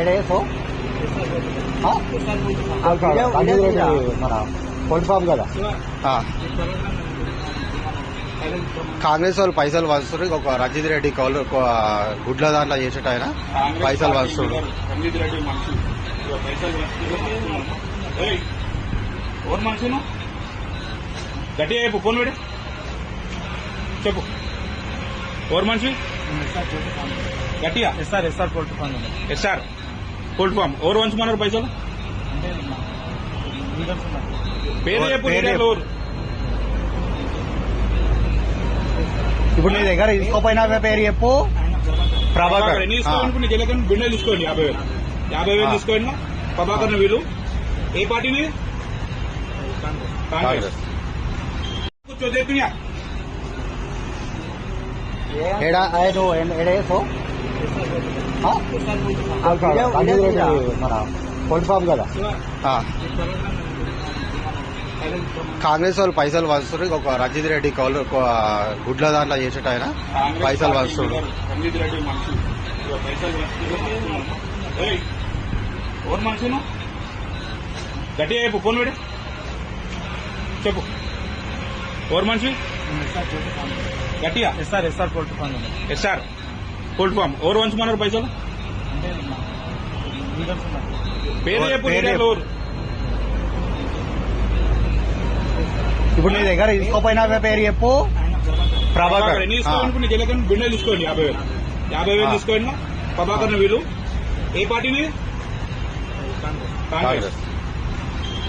ఎడేసో మన cold form కదా. కాంగ్రెస్ వాళ్ళు పైసలు వస్తున్నారు ఒక రంజిత్ రెడ్డి కౌలు ఒక గుడ్ల దాంట్లో చేసేట ఆయన పైసలు నువ్వు? గట్టిగా చెప్పు ఫోన్ పెడు చెప్పు. ఎవరు మనిషి గట్టిగా? SR SR cold farm SR. Cold farm ఎవరు వంచమన్నారు పైసలు? పేరు చెప్పు. ఎవరు? ఇప్పుడు నీ దగ్గర తీసుకోపోయినా పేరు చెప్పు. ప్రభాకర్. ఎన్ని తీసుకోండి నీకు వెళ్ళకండి బిండె తీసుకోండి యాభై వేలు. యాభై వేలు. తీసుకోండి. ప్రభాకర్ వీళ్ళు. ఏ పార్టీని? కాంగ్రెస్. కాంగ్రెస్. కూర్చో చెప్పినా? ఏడా? ఆయన ఎడేసో మన కోల్డ్ ఫామ్ కదా. ఆ. కాంగ్రెస్ వాళ్ళు పైసలు వస్తున్నారు ఒక రంజిత్ రెడ్డి కౌలు ఒక గుడ్ల దాంట్లో చేసేట ఆయన. పైసలు నువ్వు? గట్టిగా చెప్పు ఫోన్ పెడు చెప్పు. ఎవరు మనిషి? గట్టిగా? SR SR cold farm SR cold farm. ఎవరు వంచమన్నారు పైసలు? పేరు చెప్పు పేరు లీడర్లు. ఎవరు ఇప్పుడు నీ దగ్గర తీసుకోపోయినా పేరు చెప్పు. ప్రభాకర్. ఎన్ని. తీసుకోండి నీకు వెళ్ళకండి బిండె తీసుకోండి యాభై వేలు. యాభై వేలు. తీసుకోండి. ప్రభాకర్ వీళ్ళు. ఏ పార్టీని? కాంగ్రెస్. కాంగ్రెస్.